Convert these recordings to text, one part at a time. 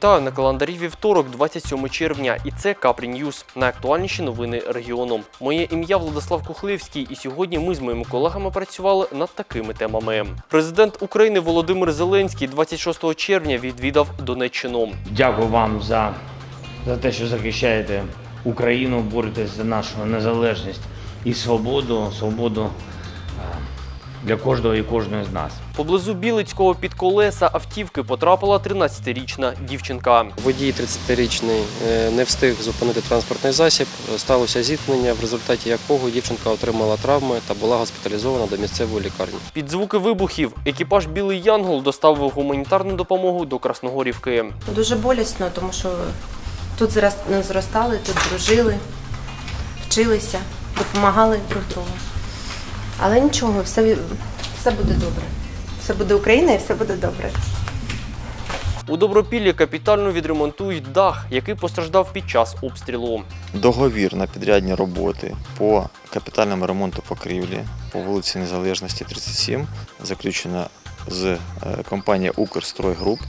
Вітаю на календарі вівторок, 27 червня, і це Капрі Ньюз. Найактуальніші новини регіону. Моє ім'я Владислав Кухлевський, і сьогодні ми з моїми колегами працювали над такими темами. Президент України Володимир Зеленський 26 червня відвідав Донеччину. Дякую вам за, за те, що захищаєте Україну, боретесь за нашу незалежність і свободу, свободу е, для кожного і кожної з нас. Поблизу Білицького під колеса автівки потрапила 13-річна дівчинка. Водій 30-річний е, не встиг зупинити транспортний засіб. Сталося зіткнення, в результаті якого дівчинка отримала травми та була госпіталізована до місцевої лікарні. Під звуки вибухів екіпаж Білий Янгол доставив гуманітарну допомогу до Красногорівки. Дуже болісно, тому що тут зрос- зростали, тут дружили, вчилися, допомагали друг другу. Але нічого, все, все буде добре. Все буде Україна і все буде добре. У Добропіллі капітально відремонтують дах, який постраждав під час обстрілу. Договір на підрядні роботи по капітальному ремонту покрівлі по вулиці Незалежності 37 заключено з е, компанією Укрстройгруп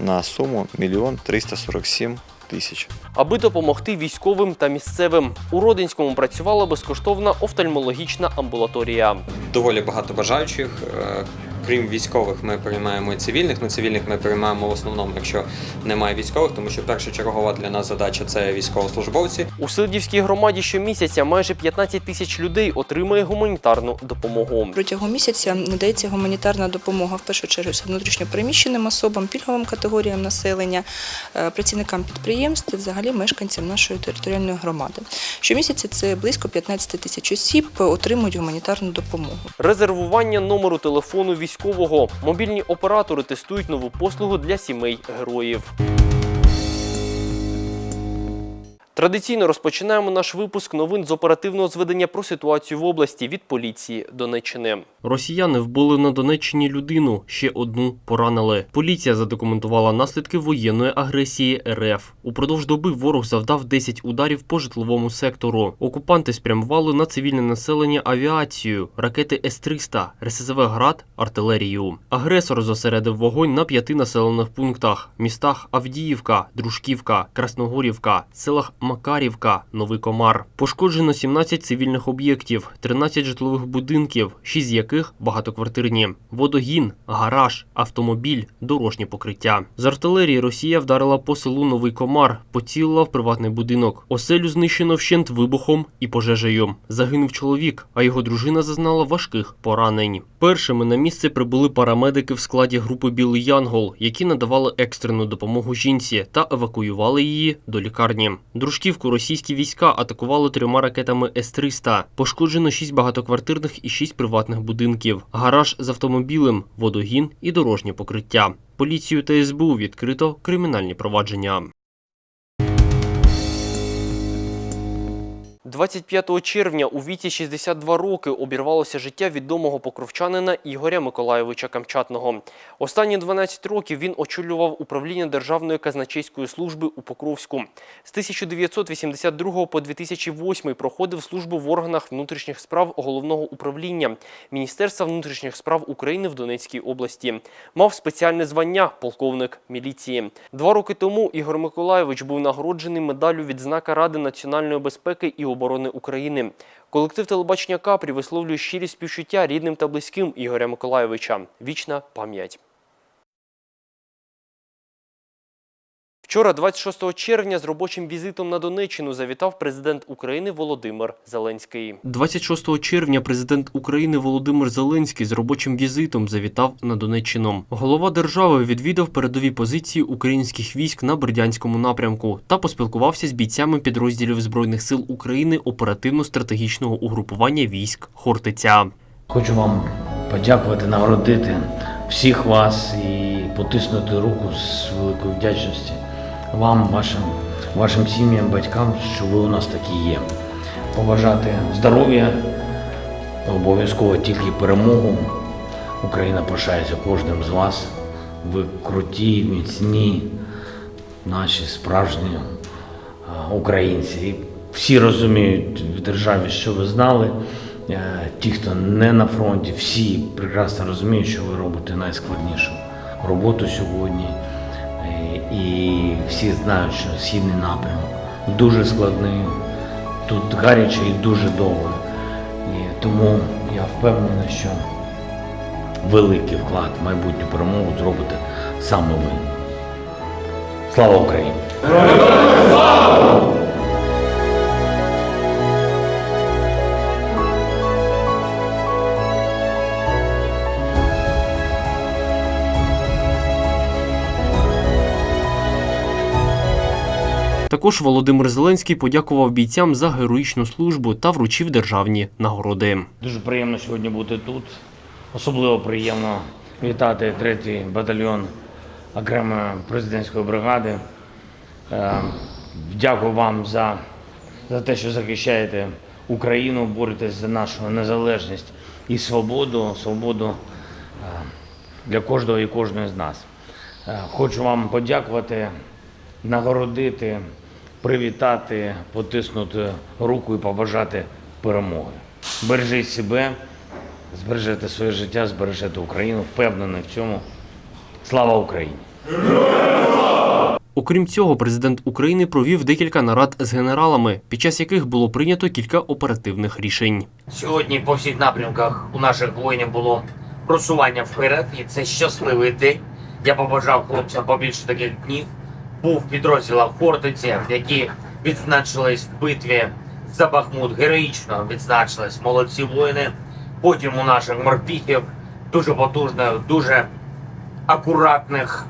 на суму 1 347 тисяч. Аби допомогти військовим та місцевим. У Родинському працювала безкоштовна офтальмологічна амбулаторія. доволі багато бажаючих. Крім військових, ми приймаємо і цивільних. Ну, цивільних ми приймаємо в основному, якщо немає військових, тому що першочергова для нас задача це військовослужбовці. У Силдівській громаді щомісяця майже 15 тисяч людей отримує гуманітарну допомогу. Протягом місяця надається гуманітарна допомога в першу чергу внутрішньопереміщеним особам, пільговим категоріям населення, е, працівникам підприємств, взагалі мешканцям нашої територіальної громади. Щомісяця це близько 15 тисяч осіб отримують гуманітарну допомогу. Резервування номеру телефону військового. Мобільні оператори тестують нову послугу для сімей героїв. Традиційно розпочинаємо наш випуск новин з оперативного зведення про ситуацію в області від поліції Донеччини. Росіяни вбили на Донеччині людину, ще одну поранили. Поліція задокументувала наслідки воєнної агресії РФ. Упродовж доби ворог завдав 10 ударів по житловому сектору. Окупанти спрямували на цивільне населення авіацію, ракети С-300, РСЗВ «Град», артилерію. Агресор зосередив вогонь на п'яти населених пунктах: містах Авдіївка, Дружківка, Красногорівка, селах Макарівка, Новий Комар. Пошкоджено 17 цивільних об'єктів, 13 житлових будинків, 6 з яких багатоквартирні, водогін, гараж, автомобіль, дорожнє покриття. З артилерії Росія вдарила по селу Новий Комар, поцілила в приватний будинок. Оселю знищено вщент вибухом і пожежею. Загинув чоловік, а його дружина зазнала важких поранень. Першими на місце прибули парамедики в складі групи Білий Янгол, які надавали екстрену допомогу жінці та евакуювали її до лікарні. Дружківку російські війська атакували трьома ракетами С-300. Пошкоджено шість багатоквартирних і шість приватних будинків, гараж з автомобілем, водогін і дорожнє покриття. Поліцію та СБУ відкрито кримінальні провадження. 25 червня у віці 62 роки обірвалося життя відомого покровчанина Ігоря Миколайовича Камчатного. Останні 12 років він очолював управління Державної казначейської служби у Покровську. З 1982 по 2008 проходив службу в органах внутрішніх справ головного управління Міністерства внутрішніх справ України в Донецькій області. Мав спеціальне звання полковник міліції. Два роки тому Ігор Миколайович був нагороджений медаллю відзнака Ради національної безпеки і оборони України. Колектив телебачення Капрі висловлює щирі співчуття рідним та близьким Ігоря Миколаєвича. Вічна пам'ять. Вчора, 26 червня, з робочим візитом на Донеччину завітав президент України Володимир Зеленський. 26 червня президент України Володимир Зеленський з робочим візитом завітав на Донеччину. Голова держави відвідав передові позиції українських військ на Бердянському напрямку та поспілкувався з бійцями підрозділів збройних сил України оперативно-стратегічного угрупування військ Хортиця. Хочу вам подякувати, нагородити всіх вас і потиснути руку з великою вдячності вам, вашим, вашим сім'ям, батькам, що ви у нас такі є. Побажати здоров'я, обов'язково тільки перемогу. Україна пишається кожним з вас. Ви круті, міцні, наші справжні українці. І всі розуміють в державі, що ви знали. Е, Ті, хто не на фронті, всі прекрасно розуміють, що ви робите найскладнішу роботу сьогодні. І всі знають, що східний напрямок дуже складний, тут гаряче і дуже довго. І тому я впевнений, що великий вклад в майбутню перемогу зробите саме ви. Слава Україні! Також Володимир Зеленський подякував бійцям за героїчну службу та вручив державні нагороди. Дуже приємно сьогодні бути тут. Особливо приємно вітати третій батальйон окремої президентської бригади. Е, Дякую вам за, за те, що захищаєте Україну, боретесь за нашу незалежність і свободу, свободу е, для кожного і кожної з нас. Е, Хочу вам подякувати, нагородити, привітати, потиснути руку і побажати перемоги. Бережіть себе, збережете своє життя, збережете Україну. Впевнений в цьому. Слава Україні! Окрім цього, президент України провів декілька нарад з генералами, під час яких було прийнято кілька оперативних рішень. Сьогодні по всіх напрямках у наших воїнів було просування вперед, і це щасливий день. Я побажав хлопцям побільше таких днів. Був в підрозділах Хортиці, які відзначились в битві за Бахмут. Героїчно відзначились молодці воїни. Потім у наших морпіхів дуже потужних, дуже акуратних.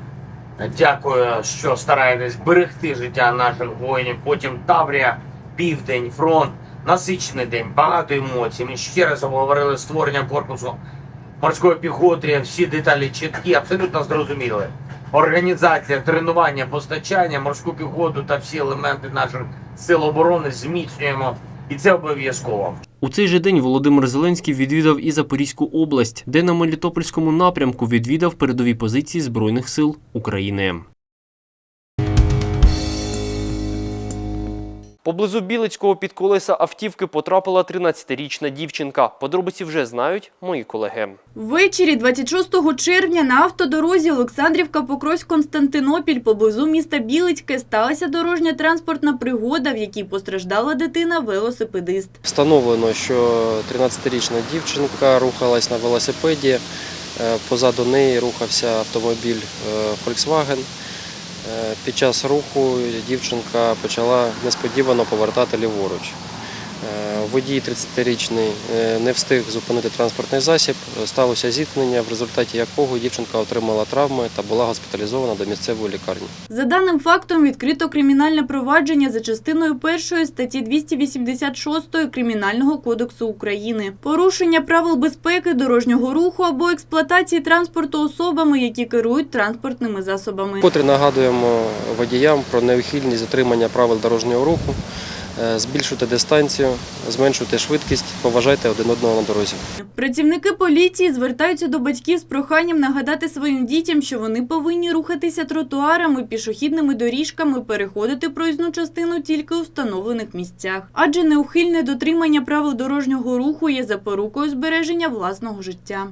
Дякую, що стараєтесь берегти життя наших воїнів. Потім Таврія, Південь, фронт. Насичений день, багато емоцій. Ми ще раз обговорили створення корпусу морської піхоти. Всі деталі чіткі, абсолютно зрозуміли. Організація, тренування, постачання, морську піхоту та всі елементи наших сил оборони зміцнюємо. І це обов'язково. У цей же день Володимир Зеленський відвідав і Запорізьку область, де на Мелітопольському напрямку відвідав передові позиції Збройних сил України. Поблизу Білицького під колеса автівки потрапила 13-річна дівчинка. Подробиці вже знають мої колеги. Ввечері 26 червня на автодорозі Олександрівка-Покровськ-Константинопіль поблизу міста Білицьке сталася дорожня транспортна пригода, в якій постраждала дитина-велосипедист. Встановлено, що 13-річна дівчинка рухалась на велосипеді. Е, Позаду неї рухався автомобіль Volkswagen. Е, Під час руху дівчинка почала несподівано повертати ліворуч. Е, Водій 30-річний е, не встиг зупинити транспортний засіб. Сталося зіткнення, в результаті якого дівчинка отримала травми та була госпіталізована до місцевої лікарні. За даним фактом відкрито кримінальне провадження за частиною першої статті 286 Кримінального кодексу України. Порушення правил безпеки дорожнього руху або експлуатації транспорту особами, які керують транспортними засобами. Вкотре нагадуємо водіям про неухильність дотримання правил дорожнього руху, збільшуйте дистанцію, зменшуйте швидкість, поважайте один одного на дорозі. Працівники поліції звертаються до батьків з проханням нагадати своїм дітям, що вони повинні рухатися тротуарами, пішохідними доріжками, переходити проїзну частину тільки у встановлених місцях. Адже неухильне дотримання правил дорожнього руху є запорукою збереження власного життя.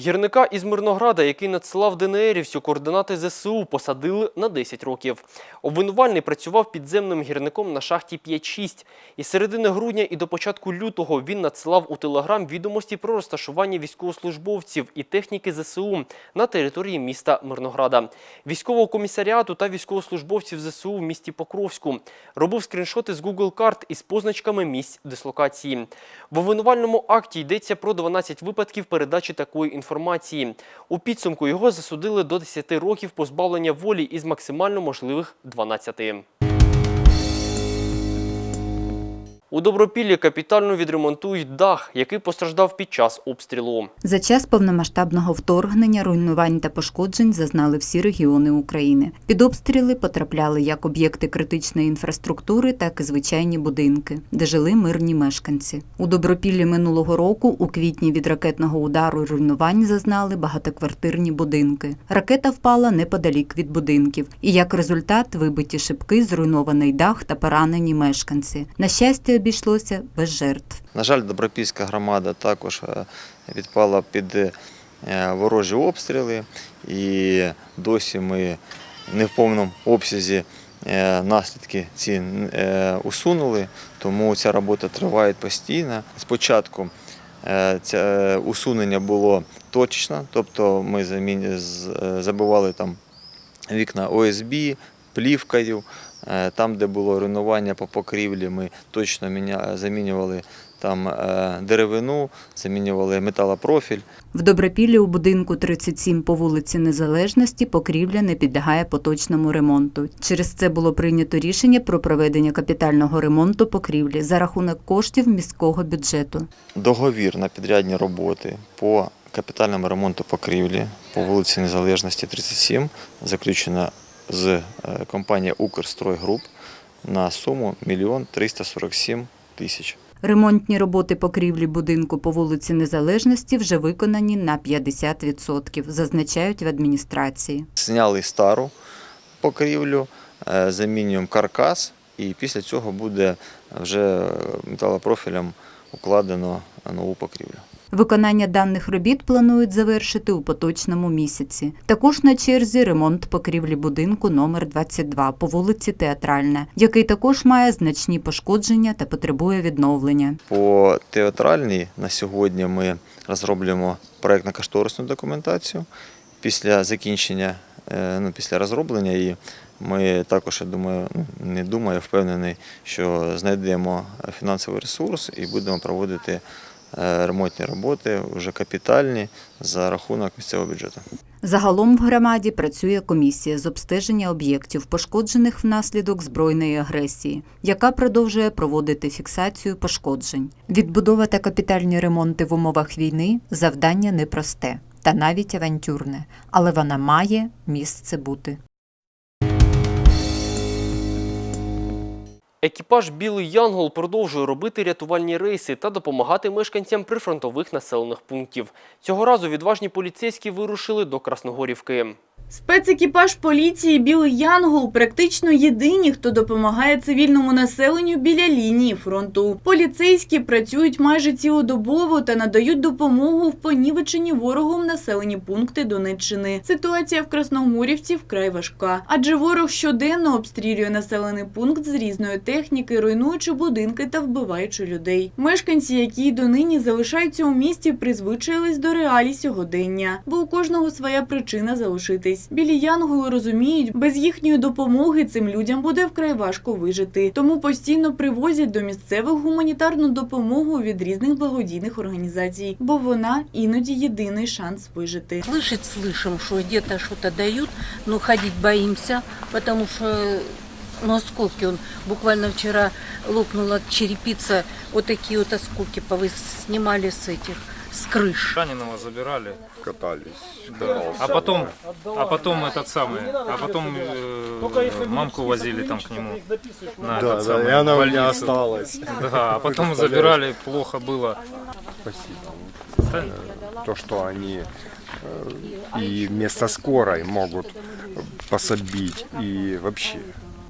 Гірника із Мирнограда, який надсилав ДНРівцю координати ЗСУ, посадили на 10 років. Обвинувальний працював підземним гірником на шахті 5-6. Із середини грудня і до початку лютого він надсилав у Телеграм відомості про розташування військовослужбовців і техніки ЗСУ на території міста Мирнограда, військового комісаріату та військовослужбовців ЗСУ в місті Покровську. Робив скріншоти з Google карт із позначками місць дислокації. В обвинувальному акті йдеться про 12 випадків передачі такої інформації. У підсумку його засудили до 10 років позбавлення волі із максимально можливих 12. У Добропіллі капітально відремонтують дах, який постраждав під час обстрілу. За час повномасштабного вторгнення руйнувань та пошкоджень зазнали всі регіони України. Під обстріли потрапляли як об'єкти критичної інфраструктури, так і звичайні будинки, де жили мирні мешканці. У Добропіллі минулого року, у квітні від ракетного удару руйнувань зазнали багатоквартирні будинки. Ракета впала неподалік від будинків, і як результат вибиті шибки, зруйнований дах та поранені мешканці. На щастя, обійшлося без жертв. На жаль, Добропільська громада також е, відпала під е, ворожі обстріли, і досі ми не в повному обсязі е, наслідки ці усунули, тому ця робота триває постійно. Спочатку це усунення було точно, тобто ми забивали там вікна ОСБ, плівкою. Е, Там, де було руйнування по покрівлі, ми точно замінювали там е, деревину, замінювали металопрофіль. В Добропіллі у будинку 37 по вулиці Незалежності покрівля не підлягає поточному ремонту. Через це було прийнято рішення про проведення капітального ремонту покрівлі за рахунок коштів міського бюджету. Договір на підрядні роботи по капітальному ремонту покрівлі по вулиці Незалежності 37 заключено з е, компанією Укрстройгруп на суму 1 347 тисяч. Ремонтні роботи покрівлі будинку по вулиці Незалежності вже виконані на 50%, зазначають в адміністрації. Зняли стару покрівлю, е, замінюємо каркас, і після цього буде вже металопрофілем укладено нову покрівлю. Виконання даних робіт планують завершити у поточному місяці. Також на черзі ремонт покрівлі будинку номер 22 по вулиці Театральна, який також має значні пошкодження та потребує відновлення. По театральній на сьогодні ми розроблюємо проєктно-кошторисну документацію. Після закінчення, е, ну, після розроблення її, ми також, я думаю, ну, не думаю, впевнений, що знайдемо фінансовий ресурс і будемо проводити ремонтні роботи вже капітальні за рахунок місцевого бюджету. Загалом в громаді працює комісія з обстеження об'єктів, пошкоджених внаслідок збройної агресії, яка продовжує проводити фіксацію пошкоджень. Відбудова та капітальні ремонти в умовах війни завдання непросте та навіть авантюрне, але вона має місце бути. Екіпаж Білий Янгол продовжує робити рятувальні рейси та допомагати мешканцям прифронтових населених пунктів. Цього разу відважні поліцейські вирушили до Красногорівки. Спецекіпаж поліції Білий Янгол практично єдині, хто допомагає цивільному населенню біля лінії фронту. Поліцейські працюють майже цілодобово та надають допомогу в понівеченні ворогом населені пункти Донеччини. Ситуація в Красногорівці вкрай важка, адже ворог щоденно обстрілює населений пункт з різної техніки, руйнуючи будинки та вбиваючи людей. Мешканці, які донині залишаються у місті, призвичаїлись до реалій сьогодення, бо у кожного своя причина залишитись. Білі янголи розуміють, без їхньої допомоги цим людям буде вкрай важко вижити, тому постійно привозять до місцевих гуманітарну допомогу від різних благодійних організацій, бо вона іноді єдиний шанс вижити. Слышать слышим, что где-то что-то дают, но ходить боимся, потому что ну, осколки, он буквально вчера лопнула черепица, вот такие вот осколки повы- снимали с этих, С крыш. Раненого забирали, катались. да. а потом, а потом этот самый, а потом э, мамку возили там к нему на Да, этот да, самый, и она у меня осталась. Да, а потом забирали, плохо было. Спасибо. Да, То, что они э, и вместо скорой могут пособить и вообще.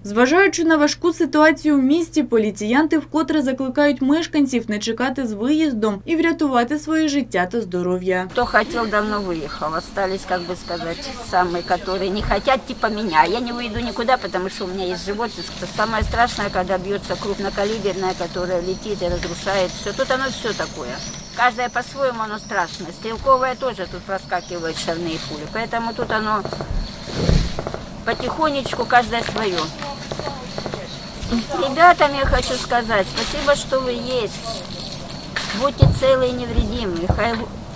Зважаючи на важку ситуацію в місті, поліціянти вкотре закликають мешканців не чекати з виїздом і врятувати своє життя та здоров'я. Кто хотел, давно выехал. Остались, как бы сказать, самые, которые не хотят, типа меня. Я не выйду никуда, потому что у меня есть животное. Самое страшное, когда бьется крупнокалиберное, которое летит и разрушает все. Тут оно все такое. Каждое по-своему оно страшное. Стрелковое тоже тут проскакивают шальные пули. Поэтому тут оно потихонечку каждое свое. Ребятам я хочу сказать, спасибо, что вы есть. Будьте целы и невредимы. Хай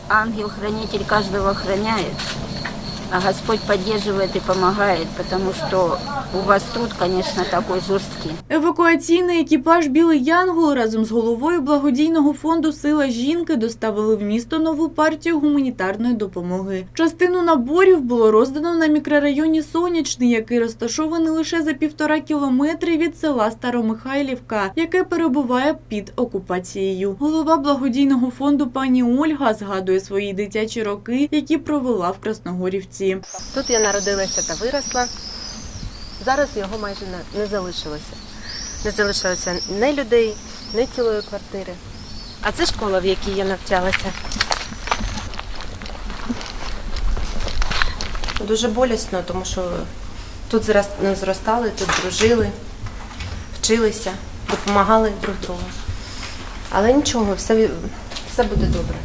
ангел-хранитель каждого охраняет, а Господь поддерживает и помогает, потому что у вас труд, конечно, такой жесткий. Евакуаційний екіпаж Білий Янгол разом з головою благодійного фонду Сила жінки доставили в місто нову партію гуманітарної допомоги. Частину наборів було роздано на мікрорайоні Сонячний, який розташований лише за півтора кілометри від села Старомихайлівка, яке перебуває під окупацією. Голова благодійного фонду пані Ольга згадує свої дитячі роки, які провела в Красногорівці. Тут я народилася та виросла. Зараз його майже не, залишилося. Не залишилося ні людей, ні цілої квартири. А це школа, в якій я навчалася. Дуже болісно, тому що тут зростали, тут дружили, вчилися, допомагали друг другу. Але нічого, все, все буде добре.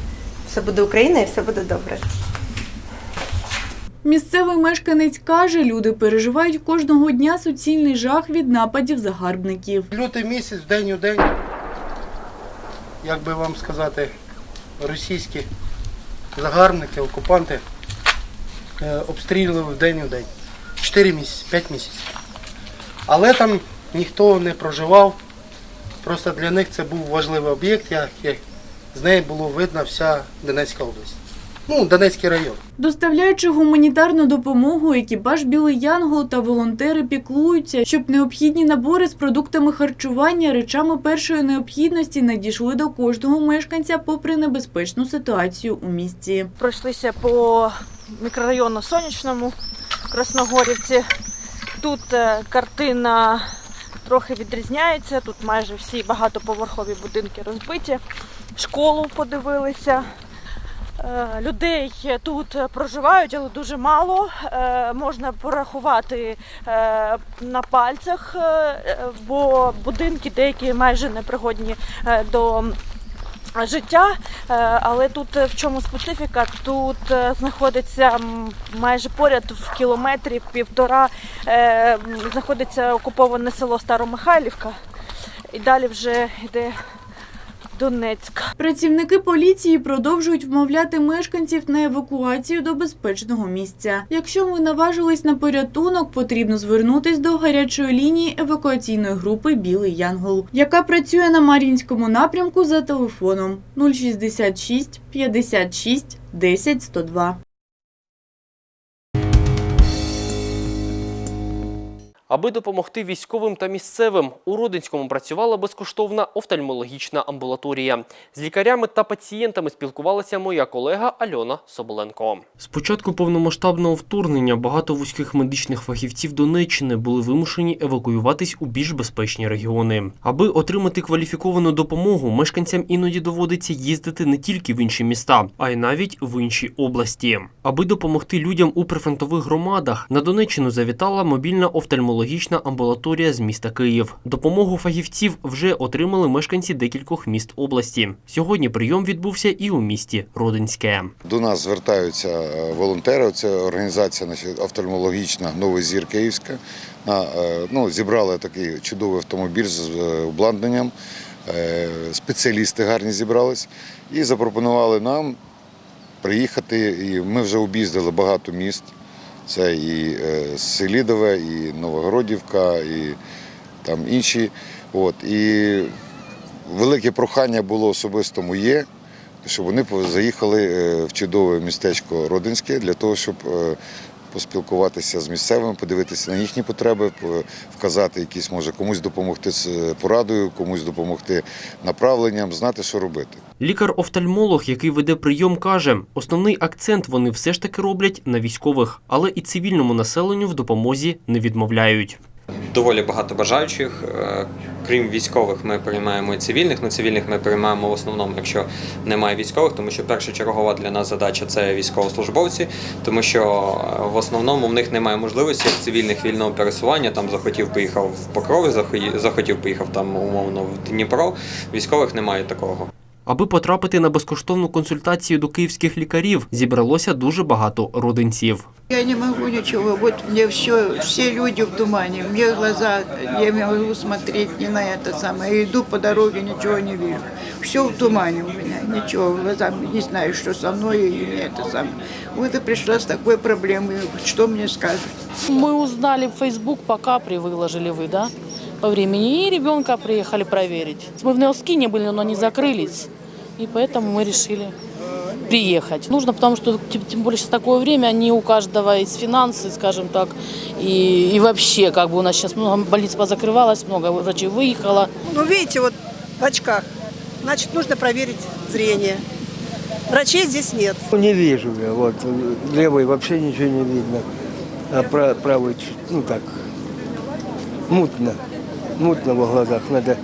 Все буде Україна і все буде добре. Місцевий мешканець каже, люди переживають кожного дня суцільний жах від нападів загарбників. Лютий місяць, день у день, як би вам сказати, російські загарбники, окупанти е, обстрілювали день у день. Чотири місяці, п'ять місяців. Але там ніхто не проживав. Просто для них це був важливий об'єкт, як з неї було видно вся Донецька область. Ну, Донецький район. Доставляючи гуманітарну допомогу, екіпаж Білий Янгол та волонтери піклуються, щоб необхідні набори з продуктами харчування, речами першої необхідності надійшли до кожного мешканця попри небезпечну ситуацію у місті. пройшлися по мікрорайону Сонячному Красногорівці. Тут е, картина трохи відрізняється. Тут майже всі багатоповерхові будинки розбиті. Школу подивилися. Е, Людей тут проживають, але дуже мало. Е, Можна порахувати е, на пальцях, бо будинки деякі майже непригодні до життя. Але тут в чому специфіка? Тут знаходиться майже поряд в кілометрі півтора знаходиться окуповане село Старомихайлівка. І далі вже йде Донецьк. Працівники поліції продовжують вмовляти мешканців на евакуацію до безпечного місця. Якщо ви наважились на порятунок, потрібно звернутись до гарячої лінії евакуаційної групи Білий Янгол, яка працює на Мар'їнському напрямку за телефоном 066 56 10 102. Аби допомогти військовим та місцевим, у Родинському працювала безкоштовна офтальмологічна амбулаторія. З лікарями та пацієнтами спілкувалася моя колега Альона Соболенко. З початку повномасштабного вторгнення багато вузьких медичних фахівців Донеччини були вимушені евакуюватись у більш безпечні регіони. Аби отримати кваліфіковану допомогу, мешканцям іноді доводиться їздити не тільки в інші міста, а й навіть в інші області. Аби допомогти людям у прифронтових громадах, на Донеччину завітала мобільна офтальмологічна амбулаторія з міста Київ. Допомогу фахівців вже отримали мешканці декількох міст області. Сьогодні прийом відбувся і у місті Родинське. До нас звертаються е, волонтери. Це організація офтальмологічна Новий зір Київська. Е, Ну, зібрали такий чудовий автомобіль з обладнанням. Е, Спеціалісти гарні зібрались і запропонували нам приїхати. І ми вже об'їздили багато міст. Це і е, Селідове, і Новогородівка, і там інші. От. І велике прохання було особисто моє, щоб вони заїхали е, в чудове містечко Родинське для того, щоб е, поспілкуватися з місцевими, подивитися на їхні потреби, вказати якісь, може, комусь допомогти з порадою, комусь допомогти направленням, знати, що робити. Лікар-офтальмолог, який веде прийом, каже, основний акцент вони все ж таки роблять на військових, але і цивільному населенню в допомозі не відмовляють. Доволі багато бажаючих. Е, Крім військових, ми приймаємо і цивільних. Ну, цивільних ми приймаємо в основному, якщо немає військових, тому що першочергова для нас задача це військовослужбовці, тому що е, в основному в них немає можливості як цивільних вільного пересування. Там захотів, поїхав в Покрові, захої- захотів, поїхав там умовно в Дніпро. Військових немає такого. Аби потрапити на безкоштовну консультацію до київських лікарів, зібралося дуже багато родинців. Я не могу ничего, вот мне все, все люди в тумане, мне глаза, я не могу смотреть ни на это самое, я иду по дороге, ничего не вижу. Все в тумане у меня, ничего, глаза, не знаю, что со мной и не это самое. Вот и пришла с такой проблемой, что мне скажут. Мы узнали в Facebook, пока при выложили вы, да, по времени. И ребенка приехали проверить. Мы в Неоскине были, но они закрылись. И поэтому мы решили приехать. Нужно, потому что тем, более сейчас такое время, не у каждого есть финансы, скажем так, и, и вообще, как бы у нас сейчас много больниц позакрывалось, много врачей выехало. Ну, видите, вот в очках. Значит, нужно проверить зрение. Врачей здесь нет. Не вижу я, вот левый вообще ничего не видно, а пра- правый чуть, ну так, мутно, мутно в глазах, надо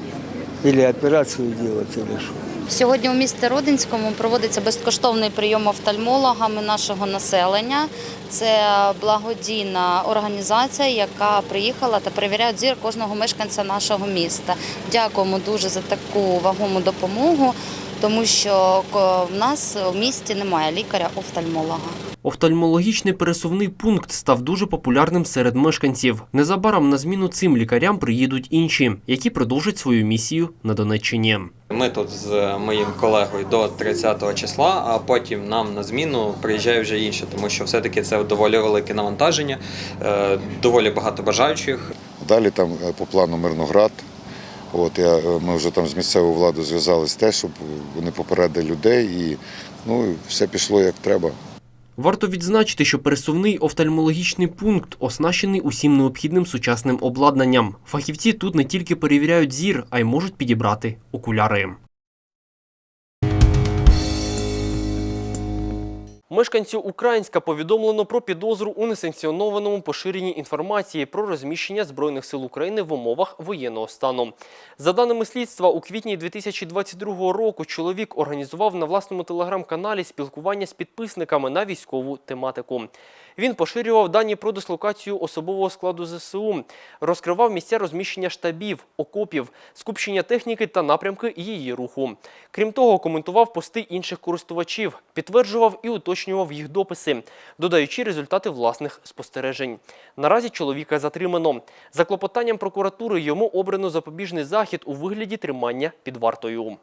или операцию делать, или что. Сьогодні у місті Родинському проводиться безкоштовний прийом офтальмологами нашого населення. Це благодійна організація, яка приїхала та перевіряє зір кожного мешканця нашого міста. Дякуємо дуже за таку вагому допомогу, тому що в нас у місті немає лікаря-офтальмолога. Офтальмологічний пересувний пункт став дуже популярним серед мешканців. Незабаром на зміну цим лікарям приїдуть інші, які продовжать свою місію на Донеччині. Ми тут з моїм колегою до 30-го числа, а потім нам на зміну приїжджає вже інше, тому що все-таки це доволі велике навантаження, е, доволі багато бажаючих. Далі там е, по плану Мирноград. От я, е, ми вже там з місцевою владою зв'язались те, щоб вони попередили людей і ну, все пішло як треба. Варто відзначити, що пересувний офтальмологічний пункт оснащений усім необхідним сучасним обладнанням. Фахівці тут не тільки перевіряють зір, а й можуть підібрати окуляри. Мешканцю Українська повідомлено про підозру у несанкціонованому поширенні інформації про розміщення Збройних сил України в умовах воєнного стану. За даними слідства, у квітні 2022 року чоловік організував на власному телеграм-каналі спілкування з підписниками на військову тематику. Він поширював дані про дислокацію особового складу ЗСУ, розкривав місця розміщення штабів, окопів, скупчення техніки та напрямки її руху. Крім того, коментував пости інших користувачів, підтверджував і уточнював їх дописи, додаючи результати власних спостережень. Наразі чоловіка затримано. За клопотанням прокуратури йому обрано запобіжний захід у вигляді тримання під вартою.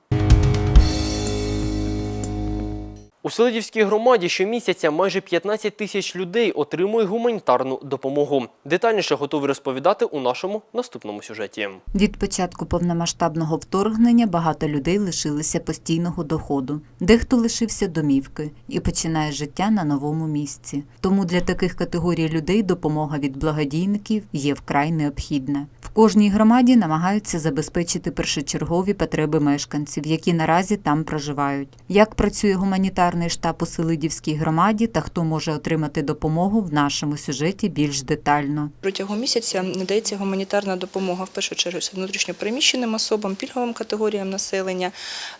У Селидівській громаді щомісяця майже 15 тисяч людей отримує гуманітарну допомогу. Детальніше готові розповідати у нашому наступному сюжеті. Від початку повномасштабного вторгнення багато людей лишилися постійного доходу. Дехто лишився домівки і починає життя на новому місці. Тому для таких категорій людей допомога від благодійників є вкрай необхідна. В кожній громаді намагаються забезпечити першочергові потреби мешканців, які наразі там проживають. Як працює гуманітарний штаб у Селидівській громаді та хто може отримати допомогу в нашому сюжеті більш детально. Протягом місяця надається гуманітарна допомога в першу чергу внутрішньо переміщеним особам, пільговим категоріям населення,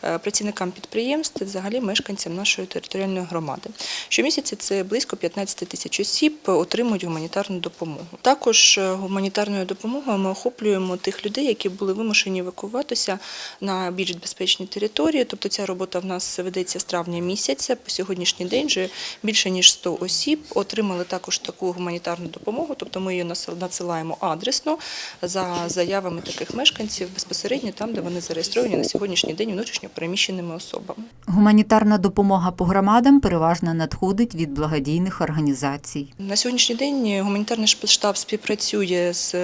е, працівникам підприємств, і взагалі мешканцям нашої територіальної громади. Щомісяця це близько 15 тисяч осіб отримують гуманітарну допомогу. Також е, гуманітарною допомогою ми охоплюємо тих людей, які були вимушені евакуюватися на більш безпечні території. Тобто ця робота в нас ведеться з травня місяця. По сьогоднішній день вже більше ніж 100 осіб отримали також таку гуманітарну допомогу. Тобто ми її надсилаємо адресно за заявами таких мешканців безпосередньо там, де вони зареєстровані на сьогоднішній день внутрішньо переміщеними особами. Гуманітарна допомога по громадам переважно надходить від благодійних організацій. На сьогоднішній день гуманітарний штаб співпрацює з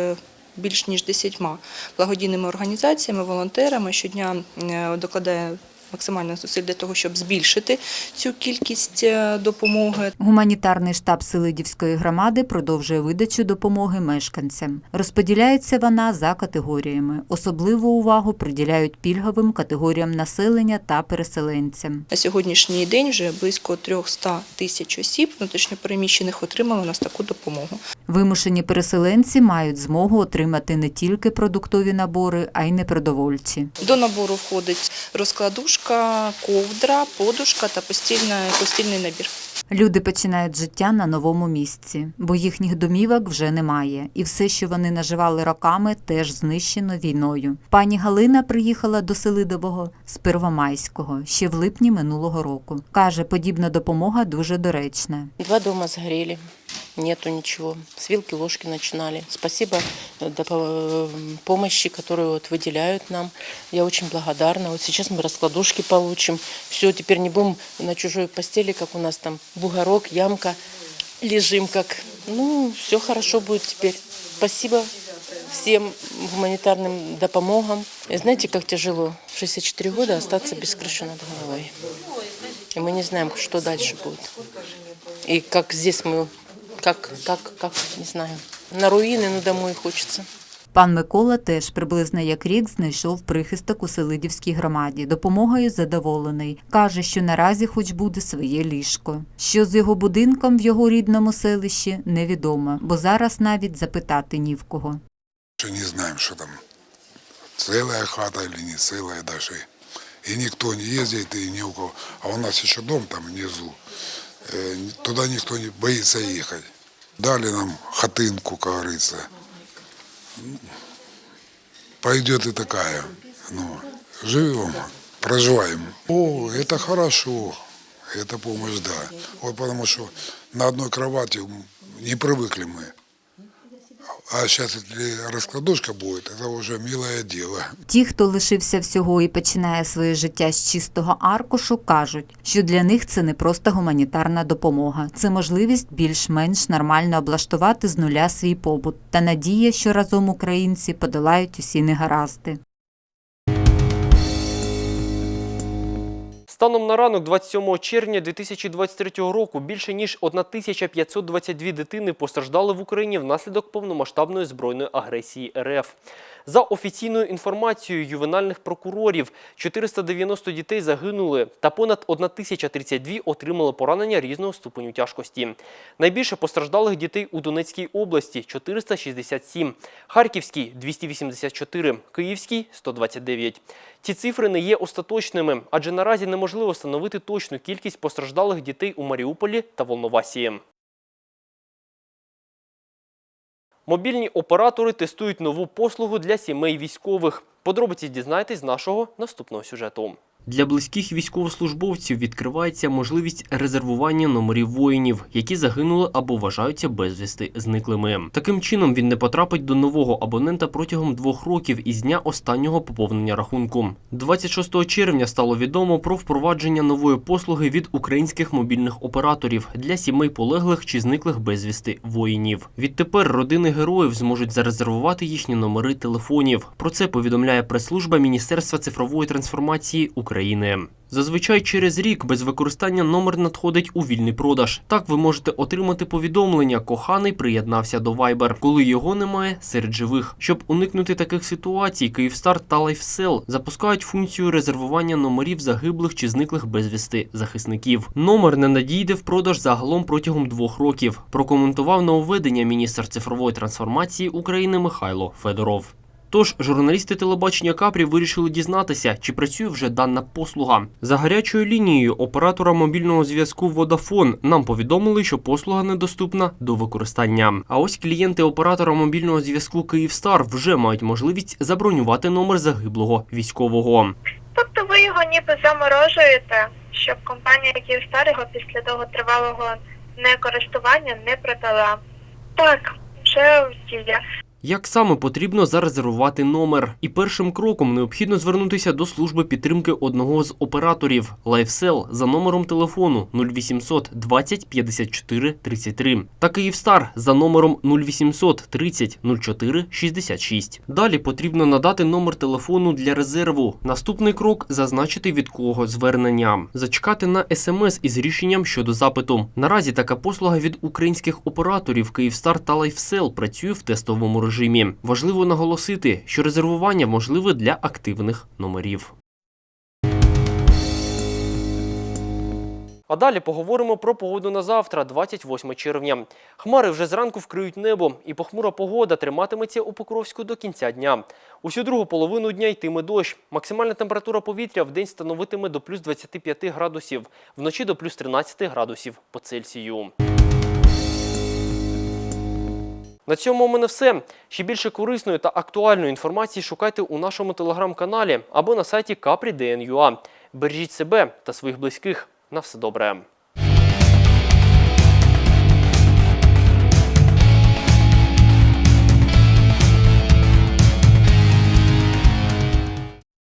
більш ніж десятьма благодійними організаціями, волонтерами. Щодня е, докладає максимальних зусиль для того, щоб збільшити цю кількість е, допомоги. Гуманітарний штаб Селидівської громади продовжує видачу допомоги мешканцям. Розподіляється вона за категоріями. Особливу увагу приділяють пільговим категоріям населення та переселенцям. На сьогоднішній день вже близько 300 тисяч осіб внутрішньопереміщених отримали у нас таку допомогу. Вимушені переселенці мають змогу отримати не тільки продуктові набори, а й непродовольчі. До набору входить розкладушка, ковдра, подушка та постільна, постільний набір. Люди починають життя на новому місці, бо їхніх домівок вже немає, і все, що вони наживали роками, теж знищено війною. Пані Галина приїхала до Селидового з Первомайського ще в липні минулого року. каже, подібна допомога дуже доречна. Два дома сгорели, нету ничего. С вилки, ложки начинали. Спасибо э, по- помощи, которую вот выделяют нам. Я очень благодарна. Вот сейчас мы раскладушки получим. Все, теперь не будем на чужой постели, как у нас там бугорок, ямка. Лежим как. Ну, все хорошо будет теперь. Спасибо всем гуманитарным допомогам. И знаете, как тяжело в 64 года остаться без крыши над головой. И мы не знаем, что дальше будет. И как здесь мы, как, как, как, не знаю, на руины, но домой хочется. Пан Микола теж приблизно як рік знайшов прихисток у Селидівській громаді. Допомогою задоволений. Каже, що наразі хоч буде своє ліжко. Що з його будинком в його рідному селищі невідомо, бо зараз навіть запитати ні в кого. Ще не знаємо, що там целая хата или не целая даже. и никто не ездит, и ни у кого. А у нас еще дом там внизу. Э, Туда никто не боится ехать. Дали нам хатынку, как говорится. Пойдет и такая. Ну, живем, проживаем. О, это хорошо. Это помощь, да. Вот потому что на одной кровати не привыкли мы. А сейчас, розкладушка буде, це вже уже діло. Ті, хто лишився всього і починає своє життя з чистого аркушу, кажуть, що для них це не просто гуманітарна допомога, це можливість більш-менш нормально облаштувати з нуля свій побут та надія, що разом українці подолають усі негаразди. Станом на ранок 27 червня 2023 року більше ніж 1522 дитини постраждали в Україні внаслідок повномасштабної збройної агресії РФ. За офіційною інформацією ювенальних прокурорів, 490 дітей загинули та понад 1032 отримали поранення різного ступеню тяжкості. Найбільше постраждалих дітей у Донецькій області 467, Харківській 284, Київській 129. Ці цифри не є остаточними, адже наразі неможливо встановити точну кількість постраждалих дітей у Маріуполі та Волновасії. Мобільні оператори тестують нову послугу для сімей військових. Подробиці дізнайтесь з нашого наступного сюжету. Для близьких військовослужбовців відкривається можливість резервування номерів воїнів, які загинули або вважаються безвісти зниклими. Таким чином він не потрапить до нового абонента протягом двох років із дня останнього поповнення рахунку. 26 червня стало відомо про впровадження нової послуги від українських мобільних операторів для сімей полеглих чи зниклих безвісти воїнів. Відтепер родини героїв зможуть зарезервувати їхні номери телефонів. Про це повідомляє прес-служба Міністерства цифрової трансформації України. Зазвичай через рік без використання номер надходить у вільний продаж. Так ви можете отримати повідомлення Коханий приєднався до Viber, коли його немає серед живих. Щоб уникнути таких ситуацій, Київстар та LifeSell запускають функцію резервування номерів загиблих чи зниклих безвісти захисників. Номер не надійде в продаж загалом протягом двох років. Прокоментував нововведення міністр цифрової трансформації України Михайло Федоров. Тож журналісти телебачення Капрі вирішили дізнатися, чи працює вже дана послуга. За гарячою лінією оператора мобільного зв'язку Vodafone нам повідомили, що послуга недоступна до використання. А ось клієнти оператора мобільного зв'язку Київстар вже мають можливість забронювати номер загиблого військового. Тобто ви його ніби заморожуєте, щоб компанія Київстар його після довготривалого некористування не продала. Так, вже в діях. Як саме потрібно зарезервувати номер? І першим кроком необхідно звернутися до служби підтримки одного з операторів LifeSell за номером телефону 0800 20 54 33 та Київстар за номером 0800 30 04 66. Далі потрібно надати номер телефону для резерву. Наступний крок зазначити від кого звернення. Зачекати на смс із рішенням щодо запиту. Наразі така послуга від українських операторів Київстар та LifeSell працює в тестовому режимі. Важливо наголосити, що резервування можливе для активних номерів. А далі поговоримо про погоду на завтра, 28 червня. Хмари вже зранку вкриють небо, і похмура погода триматиметься у Покровську до кінця дня. Усю другу половину дня йтиме дощ. Максимальна температура повітря в день становитиме до плюс 25 градусів, вночі до плюс 13 градусів по Цельсію. На цьому у мене все. Ще більше корисної та актуальної інформації шукайте у нашому телеграм-каналі або на сайті capri.dn.ua. Бережіть себе та своїх близьких. На все добре.